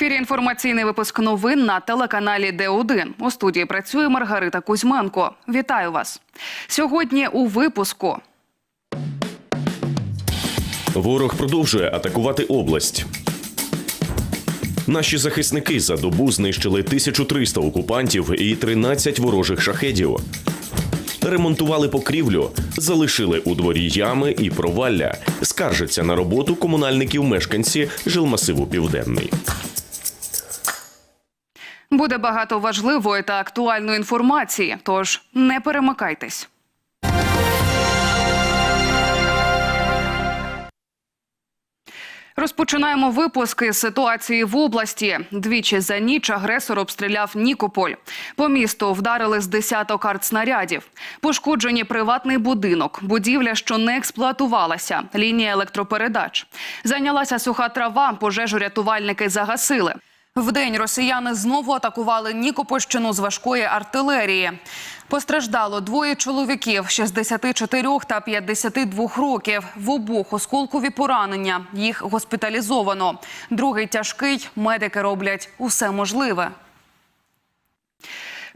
ефірі інформаційний випуск новин на телеканалі Д1. У студії працює Маргарита Кузьменко. Вітаю вас. Сьогодні у випуску. Ворог продовжує атакувати область. Наші захисники за добу знищили 1300 окупантів і 13 ворожих шахедів. Ремонтували покрівлю, залишили у дворі ями і провалля. Скаржаться на роботу комунальників мешканці жилмасиву Південний. Буде багато важливої та актуальної інформації, тож не перемикайтесь. Розпочинаємо випуск із ситуації в області. Двічі за ніч агресор обстріляв Нікополь. По місту вдарили з десяток артснарядів. Пошкоджені приватний будинок, будівля, що не експлуатувалася, лінія електропередач. Зайнялася суха трава, пожежу рятувальники загасили. Вдень росіяни знову атакували Нікопольщину з важкої артилерії. Постраждало двоє чоловіків 64 та 52 років. В обох осколкові поранення. Їх госпіталізовано. Другий тяжкий. Медики роблять усе можливе.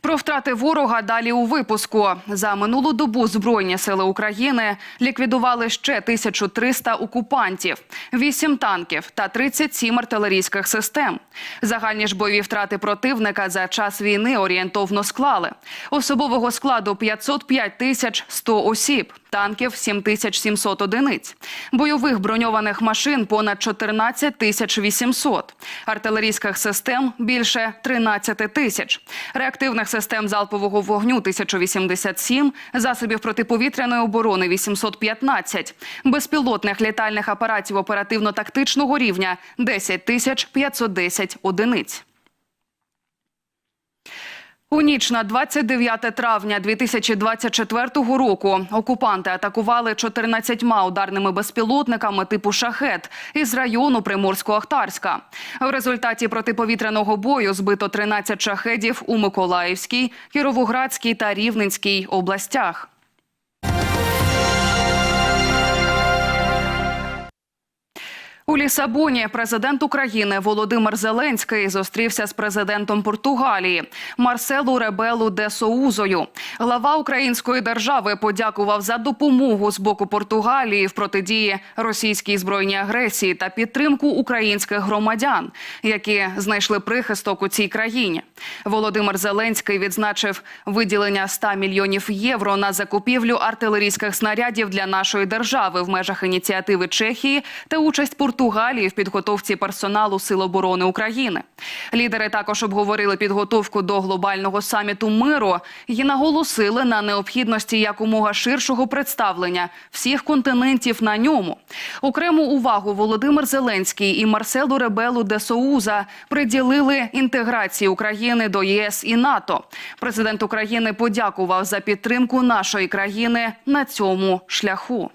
Про втрати ворога далі у випуску. За минулу добу Збройні сили України ліквідували ще 1300 окупантів, 8 танків та 37 артилерійських систем. Загальні ж бойові втрати противника за час війни орієнтовно склали. Особового складу 505 тисяч 100 осіб, танків 7700 одиниць, бойових броньованих машин понад 14 тисяч 800, артилерійських систем більше 13 тисяч, реактивних систем залпового вогню 1087, засобів протиповітряної оборони 815, безпілотних літальних апаратів оперативно-тактичного рівня 10 тисяч 510 одиниць. У ніч на 29 травня 2024 року окупанти атакували 14 ударними безпілотниками типу «Шахет» із району Приморсько-Ахтарська. В результаті протиповітряного бою збито 13 шахедів у Миколаївській, Кіровоградській та Рівненській областях. У Лісабоні президент України Володимир Зеленський зустрівся з президентом Португалії Марселу Ребелу де Соузою. Глава української держави подякував за допомогу з боку Португалії в протидії російській збройній агресії та підтримку українських громадян, які знайшли прихисток у цій країні. Володимир Зеленський відзначив виділення 100 мільйонів євро на закупівлю артилерійських снарядів для нашої держави в межах ініціативи Чехії та участь Португалії в підготовці персоналу Сил оборони України. Лідери також обговорили підготовку до глобального саміту миру і наголосили на необхідності якомога ширшого представлення всіх континентів на ньому. Окрему увагу Володимир Зеленський і Марселу Ребелу де Соуза приділили інтеграції України до ЄС і НАТО. Президент України подякував за підтримку нашої країни на цьому шляху.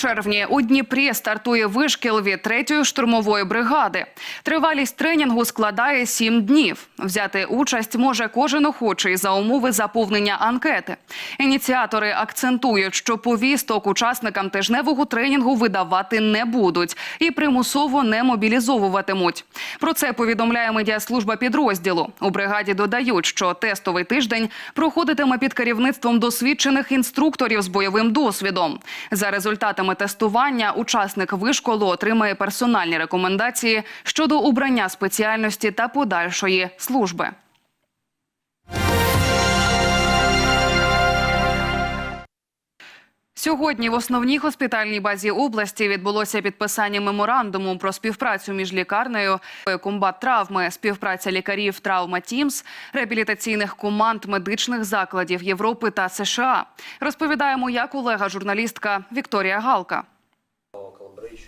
Червні у Дніпрі стартує вишкіл від третьої штурмової бригади. Тривалість тренінгу складає сім днів. Взяти участь може кожен охочий за умови заповнення анкети. Ініціатори акцентують, що повісток учасникам тижневого тренінгу видавати не будуть і примусово не мобілізовуватимуть. Про це повідомляє медіаслужба підрозділу. У бригаді додають, що тестовий тиждень проходитиме під керівництвом досвідчених інструкторів з бойовим досвідом. За результатами тестування учасник вишколу отримає персональні рекомендації щодо обрання спеціальності та подальшої служби. Сьогодні в основній госпітальній базі області відбулося підписання меморандуму про співпрацю між лікарнею комбат травми, співпраця лікарів травма Тімс, реабілітаційних команд медичних закладів Європи та США. Розповідає моя колега журналістка Вікторія Галка.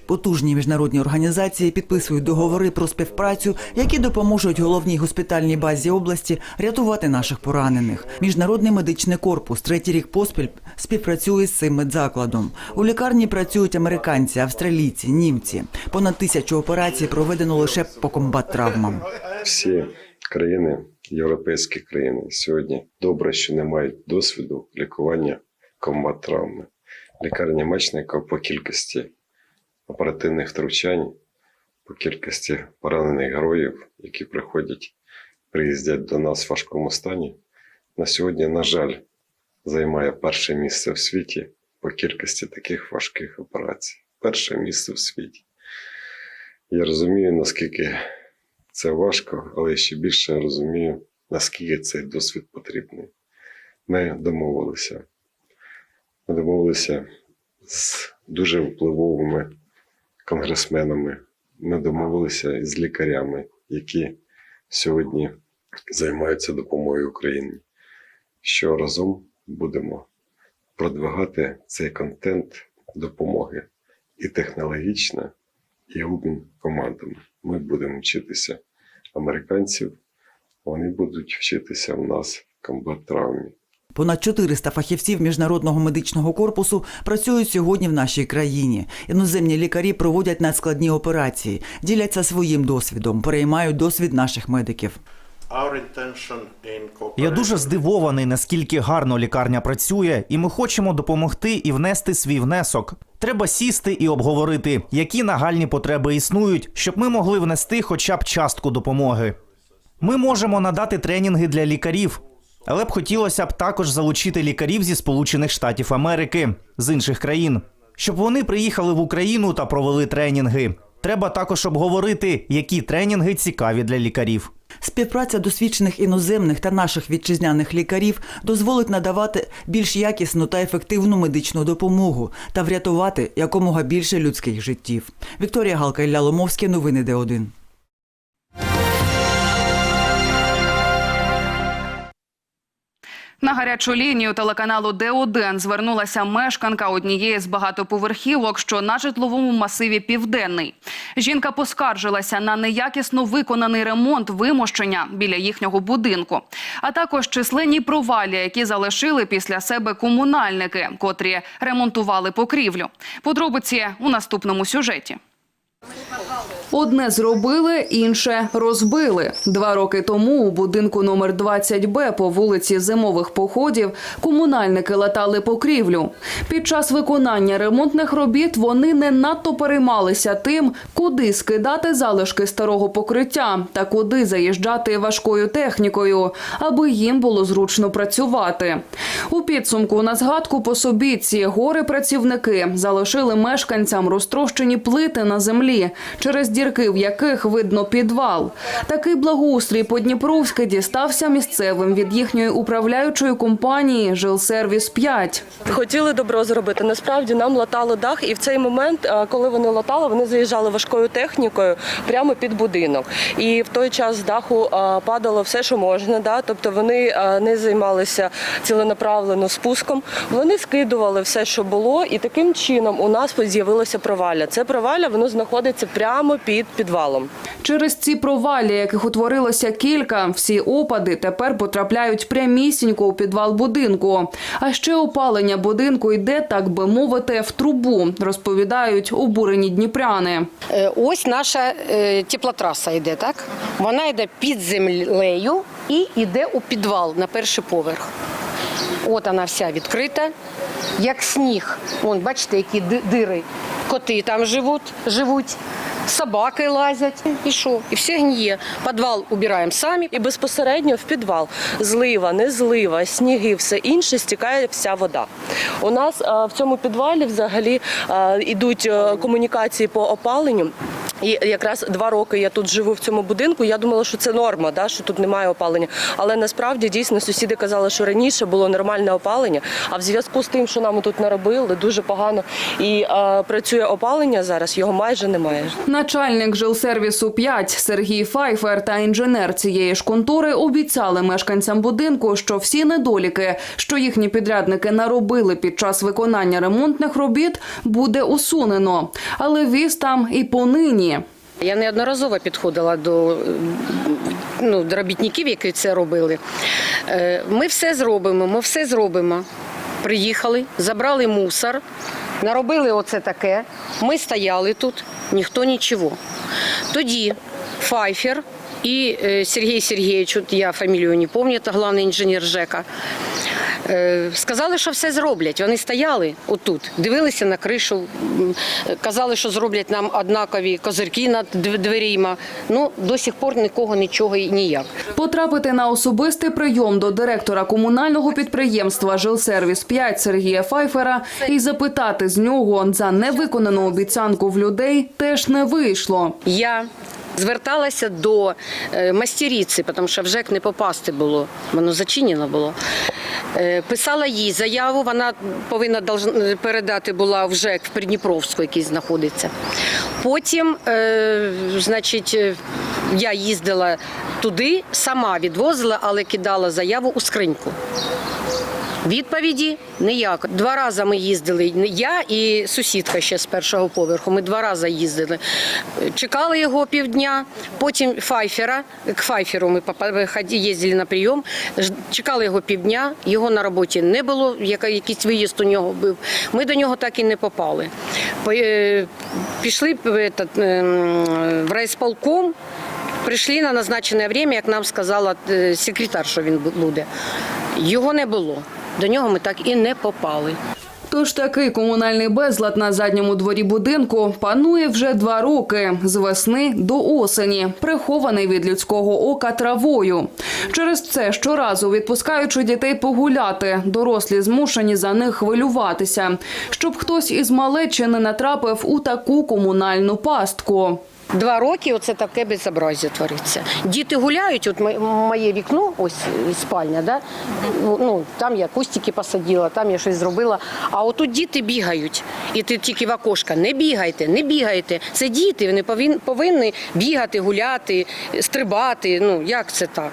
Потужні міжнародні організації підписують договори про співпрацю, які допоможуть головній госпітальній базі області рятувати наших поранених. Міжнародний медичний корпус третій рік поспіль співпрацює з цим медзакладом. У лікарні працюють американці, австралійці, німці. Понад тисячу операцій проведено лише по комбат-травмам. всі країни, європейські країни сьогодні добре, що не мають досвіду лікування комбат-травми. Лікарня Мечника по кількості оперативних втручань, по кількості поранених героїв, які приходять, приїздять до нас в важкому стані, на сьогодні, на жаль, займає перше місце в світі по кількості таких важких операцій. Перше місце в світі. Я розумію, наскільки це важко, але ще більше розумію, наскільки цей досвід потрібний. Ми домовилися. Ми домовилися з дуже впливовими конгресменами. Ми домовилися з лікарями, які сьогодні займаються допомогою Україні. Що разом будемо продвигати цей контент допомоги і технологічно, і обмін командами. Ми будемо вчитися американців, вони будуть вчитися в нас комбат-травмі. Понад 400 фахівців міжнародного медичного корпусу працюють сьогодні в нашій країні. Іноземні лікарі проводять надскладні операції, діляться своїм досвідом, переймають досвід наших медиків. Я дуже здивований, наскільки гарно лікарня працює, і ми хочемо допомогти і внести свій внесок. Треба сісти і обговорити, які нагальні потреби існують, щоб ми могли внести хоча б частку допомоги. Ми можемо надати тренінги для лікарів, але б хотілося б також залучити лікарів зі Сполучених Штатів Америки з інших країн, щоб вони приїхали в Україну та провели тренінги. Треба також обговорити, які тренінги цікаві для лікарів. Співпраця досвідчених іноземних та наших вітчизняних лікарів дозволить надавати більш якісну та ефективну медичну допомогу та врятувати якомога більше людських життів. Вікторія Галка Ілля Ломовський, новини Д1. На гарячу лінію телеканалу Д1 звернулася мешканка однієї з багатоповерхівок, що на житловому масиві Південний. Жінка поскаржилася на неякісно виконаний ремонт вимощення біля їхнього будинку, а також численні провалля, які залишили після себе комунальники, котрі ремонтували покрівлю. Подробиці у наступному сюжеті. Одне зробили, інше розбили. Два роки тому у будинку номер 20Б по вулиці Зимових походів комунальники латали покрівлю. Під час виконання ремонтних робіт вони не надто переймалися тим, куди скидати залишки старого покриття та куди заїжджати важкою технікою, аби їм було зручно працювати. У підсумку на згадку по собі ці гори працівники залишили мешканцям розтрощені плити на землі, через дірки в яких видно підвал. Такий благоустрій Подніпровський дістався місцевим від їхньої управляючої компанії Жилсервіс 5 Хотіли добро зробити. Насправді нам латало дах, і в цей момент, коли вони латали, вони заїжджали важкою технікою прямо під будинок. І в той час з даху падало все, що можна. Да? Тобто вони не займалися ціленаправлено спуском. Вони скидували все, що було, і таким чином у нас з'явилося провалля. Це провалля воно знаходиться прямо під підвалом. Через ці провалля, яких утворилося кілька, всі опади тепер потрапляють прямісінько у підвал будинку. А ще опалення будинку йде, так би мовити, в трубу, розповідають обурені дніпряни. Е, Ось наша е, теплотраса йде, так? Вона йде під землею і йде у підвал на перший поверх. От вона вся відкрита, як сніг. Вон, бачите, які дири. Коти там живуть, живуть, собаки лазять. І що? І все гніє. Підвал убираємо самі. І безпосередньо в підвал злива, не злива, сніги, все інше стікає вся вода. У нас е, в цьому підвалі взагалі е, йдуть е, комунікації по опаленню. І якраз два роки я тут живу в цьому будинку. Я думала, що це норма, да, що тут немає опалення. Але насправді дійсно сусіди казали, що раніше було нормальне опалення. А в зв'язку з тим, що нам тут наробили, дуже погано і е, працює опалення зараз, його майже немає. Начальник жилсервісу 5 Сергій Файфер та інженер цієї ж контори обіцяли мешканцям будинку, що всі недоліки, що їхні підрядники наробили під час виконання ремонтних робіт, буде усунено. Але віз там і понині. Я неодноразово підходила до, ну, робітників, які це робили. Е, Ми все зробимо, ми все зробимо. Приїхали, забрали мусор, наробили оце таке. Ми стояли тут, ніхто нічого. Тоді Файфер і е, Сергій Сергійович, я фамілію не пам'ятаю, головний інженер ЖЕКа, Сказали, що все зроблять. Вони стояли отут, дивилися на кришу, казали, що зроблять нам однакові козирки над дв- дверима. Ну, до сих пор нікого нічого і ніяк. Потрапити на особистий прийом до директора комунального підприємства Жилсервіс 5 Сергія Файфера і запитати з нього за невиконану обіцянку в людей теж не вийшло. Я зверталася до е, мастеріці, тому що в ЖЕК не попасти було, воно зачинено було. Е, Писала їй заяву, вона повинна передати була в ЖЕК в Придніпровську, який знаходиться. Потім, е, значить, я їздила туди, сама відвозила, але кидала заяву у скриньку. Відповіді ніяк. Два рази ми їздили. Я і сусідка ще з першого поверху. Ми два рази їздили. Чекали його півдня. Потім Файфера. К Файферу ми їздили на прийом. Чекали його півдня. Його на роботі не було. Якийсь виїзд у нього був. Ми до нього так і не попали. По- е, Пішли ем, в райсполком. Прийшли на назначене время, як нам сказала е, секретар, що він буде. Його не було. До нього ми так і не попали. Тож такий комунальний безлад на задньому дворі будинку панує вже два роки з весни до осені, прихований від людського ока травою. Через це щоразу відпускаючи дітей погуляти, дорослі змушені за них хвилюватися, щоб хтось із малечі не натрапив у таку комунальну пастку. Два роки оце таке безобразя твориться. Діти гуляють, от мо- моє вікно, ось спальня, да? ну, там я кустики посадила, там я щось зробила. А отут діти бігають. І ти тільки в окошко, не бігайте, не бігайте. Це діти, вони повин- повинні бігати, гуляти, стрибати. Ну, як це так?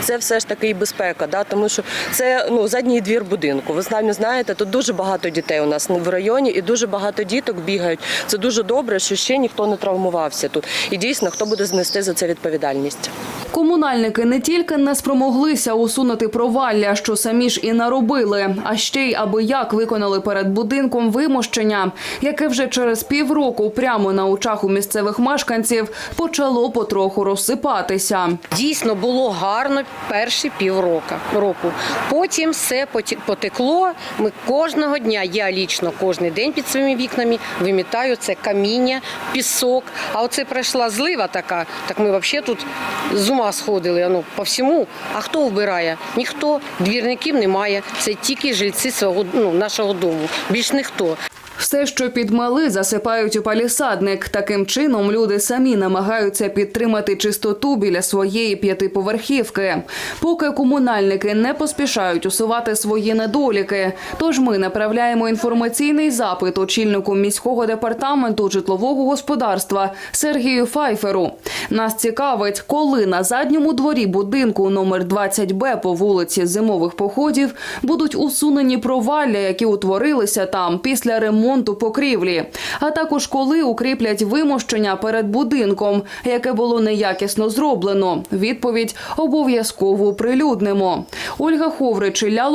Це все ж таки і безпека, да? тому що це ну, задній двір будинку. Ви самі знаєте, тут дуже багато дітей у нас в районі і дуже багато діток бігають. Це дуже добре, що ще ніхто не травмувався тут. І дійсно, хто буде знести за це відповідальність. Комунальники не тільки не спромоглися усунути провалля, що самі ж і наробили, а ще й аби як виконали перед будинком вимощення, яке вже через півроку прямо на очах у місцевих мешканців почало потроху розсипатися. Дійсно було гарно перші півроку. року. Потім все потекло. Ми кожного дня, я лічно кожен день під своїми вікнами вимітаю це каміння, пісок. А оце пройшла злива така, так ми взагалі тут з ума сходили ну, по всьому. А хто вбирає? Ніхто, двірників немає. Це тільки жильці свого ну, нашого дому. Більш ніхто. Все, що підмали, засипають у палісадник. Таким чином люди самі намагаються підтримати чистоту біля своєї п'ятиповерхівки. Поки комунальники не поспішають усувати свої недоліки. Тож ми направляємо інформаційний запит очільнику міського департаменту житлового господарства Сергію Файферу. Нас цікавить, коли на задньому дворі будинку номер 20Б по вулиці Зимових походів будуть усунені провалля, які утворилися там після ремонту покрівлі, а також коли укріплять вимощення перед будинком, яке було неякісно зроблено. Відповідь обов'язково прилюднимо. Ольга Ховрич, Ілля.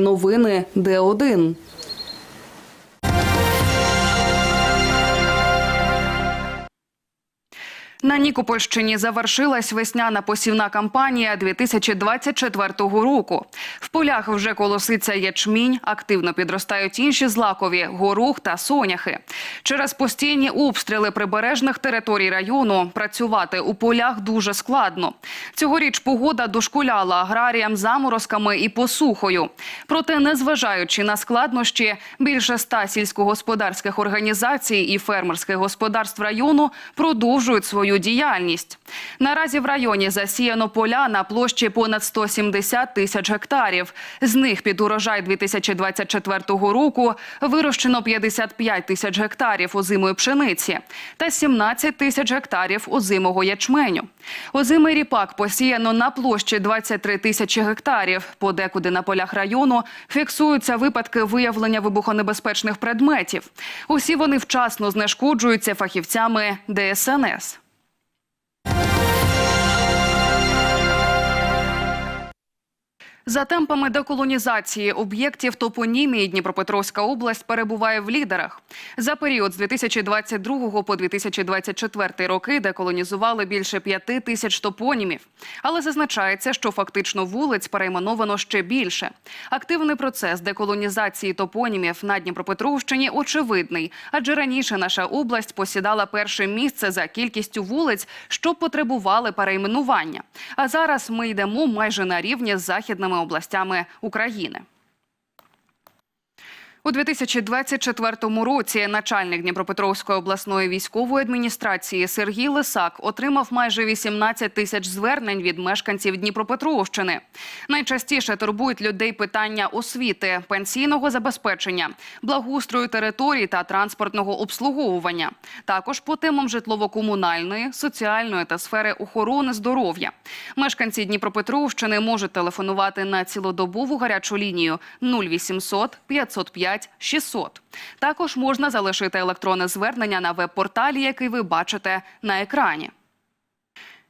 Новини Д1. На Нікопольщині завершилась весняна посівна кампанія 2024 року. В полях вже колоситься ячмінь, активно підростають інші злакові – горох та соняхи. Через постійні обстріли прибережних територій району працювати у полях дуже складно. Цьогоріч погода дошкуляла аграріям заморозками і посухою. Проте, незважаючи на складнощі, більше ста сільськогосподарських організацій і фермерських господарств району продовжують свою діяльність. Наразі в районі засіяно поля на площі понад 170 тисяч гектарів. З них під урожай 2024 року вирощено 55 тисяч гектарів озимої пшениці та 17 тисяч гектарів озимого ячменю. Озимий ріпак посіяно на площі 23 тисячі гектарів. Подекуди на полях району фіксуються випадки виявлення вибухонебезпечних предметів. Усі вони вчасно знешкоджуються фахівцями ДСНС. За темпами деколонізації об'єктів топонімії Дніпропетровська область перебуває в лідерах. За період з 2022 по 2024 роки деколонізували більше п'яти тисяч топонімів. Але зазначається, що фактично вулиць перейменовано ще більше. Активний процес деколонізації топонімів на Дніпропетровщині очевидний, адже раніше наша область посідала перше місце за кількістю вулиць, що потребували перейменування. А зараз ми йдемо майже на рівні з західними областями України. У 2024 році начальник Дніпропетровської обласної військової адміністрації Сергій Лисак отримав майже 18 тисяч звернень від мешканців Дніпропетровщини. Найчастіше турбують людей питання освіти, пенсійного забезпечення, благоустрою територій та транспортного обслуговування. Також по темам житлово-комунальної, соціальної та сфери охорони здоров'я. Мешканці Дніпропетровщини можуть телефонувати на цілодобову гарячу лінію 0800 505 600. Також можна залишити електронне звернення на веб-порталі, який ви бачите на екрані.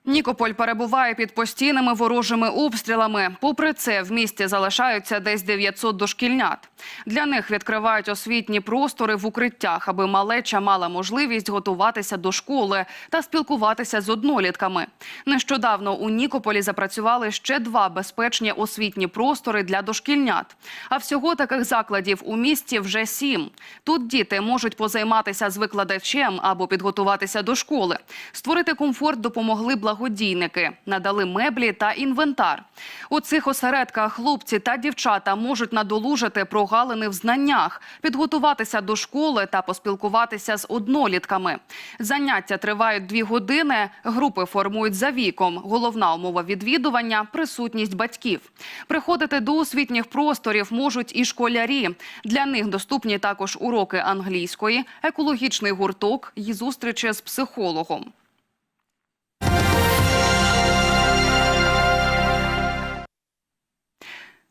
Нікополь перебуває під постійними ворожими обстрілами. Попри це, в місті залишаються десь 900 дошкільнят. Для них відкривають освітні простори в укриттях, аби малеча мала можливість готуватися до школи та спілкуватися з однолітками. Нещодавно у Нікополі запрацювали ще два безпечні освітні простори для дошкільнят. А всього таких закладів у місті вже сім. Тут діти можуть позайматися з викладачем або підготуватися до школи. Створити комфорт допомогли благодійники, надали меблі та інвентар. У цих осередках хлопці та дівчата можуть надолужити прогалини в знаннях, підготуватися до школи та поспілкуватися з однолітками. Заняття тривають дві години. Групи формують за віком. Головна умова відвідування присутність батьків. Приходити до освітніх просторів можуть і школярі. Для них доступні також уроки англійської, екологічний гурток і зустрічі з психологом.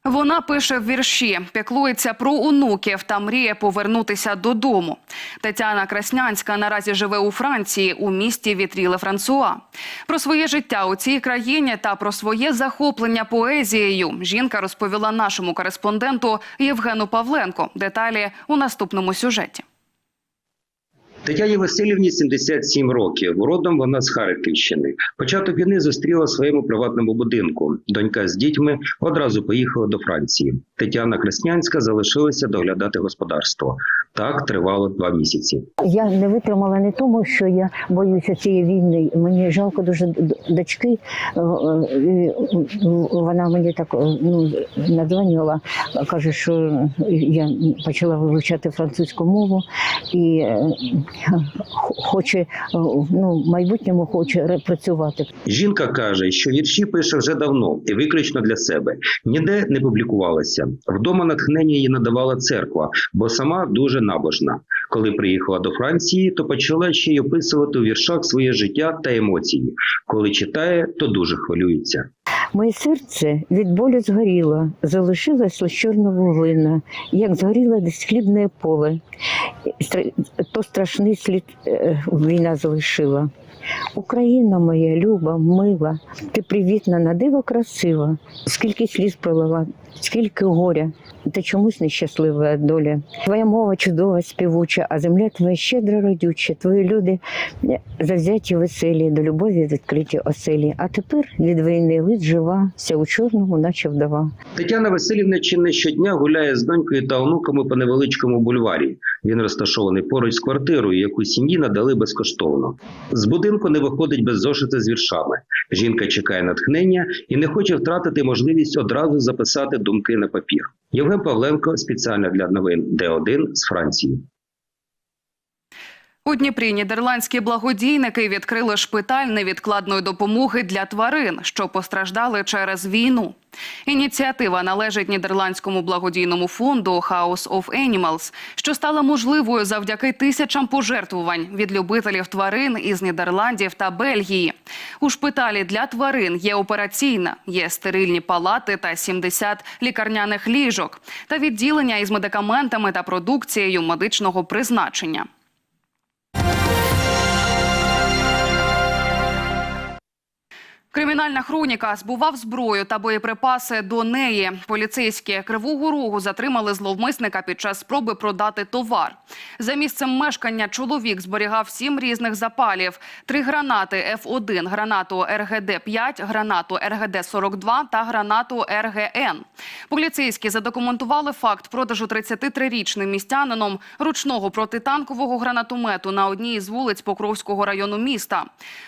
Вона пише вірші, піклується про онуків та мріє повернутися додому. Тетяна Краснянська наразі живе у Франції у місті Вітріле Франсуа. Про своє життя у цій країні та про своє захоплення поезією жінка розповіла нашому кореспонденту Євгену Павленко. Деталі у наступному сюжеті. Тетяні Васильівні 77 років. Родом вона з Харківщини. Початок війни зустріла в своєму приватному будинку. Донька з дітьми одразу поїхала до Франції. Тетяна Краснянська залишилася доглядати господарство. Так тривало два місяці. Я не витримала не тому, що я боюся цієї війни. Мені жалко дуже дочки. Е, е, Вона мені так е, ну, надзвонила, каже, що я почала вивчати французьку мову і хоче ну, в майбутньому хоче репрацювати. Жінка каже, що вірші пише вже давно і виключно для себе. Ніде не публікувалася. Вдома натхнення їй надавала церква, бо сама дуже набожна. Коли приїхала до Франції, то почала ще й описувати у віршах своє життя та емоції. Коли читає, то дуже хвилюється. Моє серце від болю згоріло, залишилась чорна вуглина, як згоріло десь хлібне поле. То страшний слід е, війна залишила. Україна моя, люба, мила, ти привітна, на диво красива. Скільки сліз пролила, скільки горя, та чомусь нещаслива доля. Твоя мова чудова, співуча, а земля твоя щедра родюча. Твої люди завзяті веселі, до любові відкриті оселі. А тепер від війни ледь жива, вся у чорному, наче вдова. Тетяна Васильівна чи не щодня гуляє з донькою та онуками по невеличкому бульварі. Він розташований поруч з квартирою, яку сім'ї надали безкоштовно. З будинку не виходить без зошити з віршами. Жінка чекає натхнення і не хоче втратити можливість одразу записати думки на папір. Євген Павленко спеціально для новин Д1 з Франції. У Дніпрі нідерландські благодійники відкрили шпиталь невідкладної допомоги для тварин, що постраждали через війну. Ініціатива належить нідерландському благодійному фонду House of Animals, що стала можливою завдяки тисячам пожертвувань від любителів тварин із Нідерландів та Бельгії. У шпиталі для тварин є операційна, є стерильні палати та 70 лікарняних ліжок та відділення із медикаментами та продукцією медичного призначення. Кримінальна хроніка збував зброю та боєприпаси до неї. Поліцейські Кривого Рогу затримали зловмисника під час спроби продати товар. За місцем мешкання чоловік зберігав сім різних запалів: три гранати Ф1, гранату РГД-5, гранату РГД-42 та гранату РГН. Поліцейські задокументували факт продажу 33-річним містянином ручного протитанкового гранатомету на одній із вулиць Покровського району міста.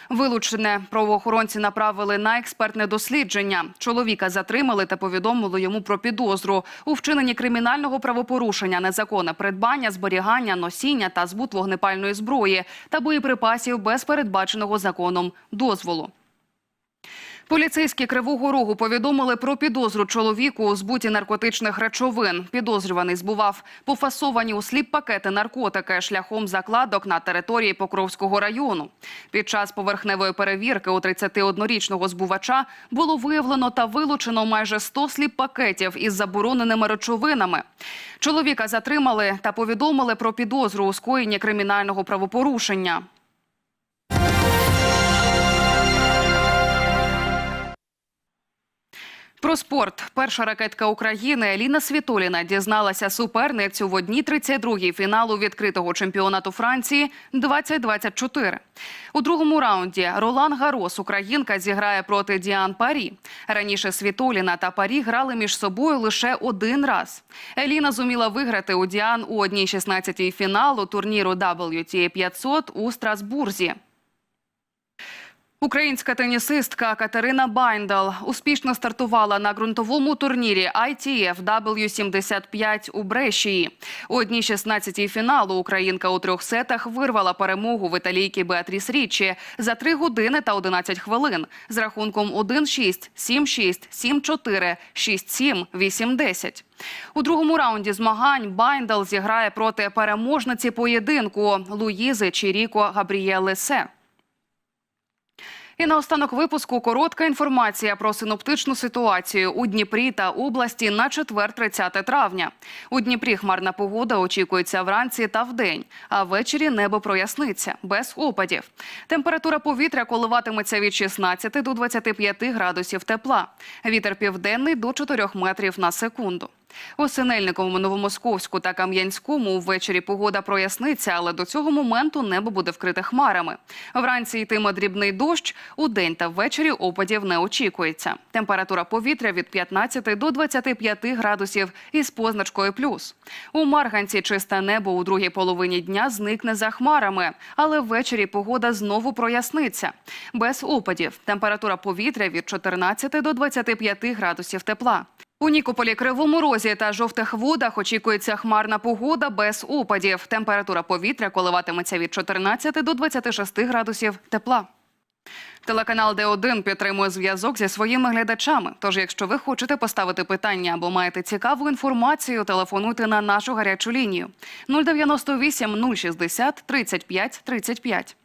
Вилучене правоохоронці направили на експертне дослідження. Чоловіка затримали та повідомили йому про підозру у вчиненні кримінального правопорушення, незаконне придбання, зберігання, носіння та збут вогнепальної зброї та боєприпасів без передбаченого законом дозволу. Поліцейські Кривого Рогу повідомили про підозру чоловіку у збуті наркотичних речовин. Підозрюваний збував пофасовані у сліп пакети наркотики шляхом закладок на території Покровського району. Під час поверхневої перевірки у 31-річного збувача було виявлено та вилучено майже 100 сліп пакетів із забороненими речовинами. Чоловіка затримали та повідомили про підозру у скоєнні кримінального правопорушення. Про спорт. Перша ракетка України Еліна Світоліна дізналася суперницю в одній 32-й фіналу відкритого чемпіонату Франції 2024. У другому раунді Ролан Гарос, українка, зіграє проти Діан Парі. Раніше Світоліна та Парі грали між собою лише один раз. Еліна зуміла виграти у Діан у одній 16-й фіналу турніру WTA 500 у Страсбурзі. Українська тенісистка Катерина Байндал успішно стартувала на ґрунтовому турнірі ITF W75 у Брешії. У одній 16-й фіналу українка у трьох сетах вирвала перемогу в італійки Беатріс Річі за 3 години та 11 хвилин з рахунком 1-6, 7-6, 7-4, 6-7, 8-10. У другому раунді змагань Байндал зіграє проти переможниці поєдинку Луїзи Чіріко Габрієли Се. І наостанок випуску коротка інформація про синоптичну ситуацію у Дніпрі та області на четвер 30 травня. У Дніпрі хмарна погода очікується вранці та вдень, а ввечері небо проясниться без опадів. Температура повітря коливатиметься від 16 до 25 градусів тепла. Вітер південний до 4 метрів на секунду. У Синельниковому, Новомосковську та Кам'янському ввечері погода проясниться, але до цього моменту небо буде вкрите хмарами. Вранці йтиме дрібний дощ, у день та ввечері опадів не очікується. Температура повітря від 15 до 25 градусів із позначкою плюс. У Марганці чисте небо у другій половині дня зникне за хмарами, але ввечері погода знову проясниться. Без опадів. Температура повітря від 14 до 25 градусів тепла. У Нікополі, Кривому Розі та жовтих водах очікується хмарна погода без опадів. Температура повітря коливатиметься від 14 до 26 градусів тепла. Телеканал Д1 підтримує зв'язок зі своїми глядачами. Тож, якщо ви хочете поставити питання або маєте цікаву інформацію, телефонуйте на нашу гарячу лінію 098 060 35 35.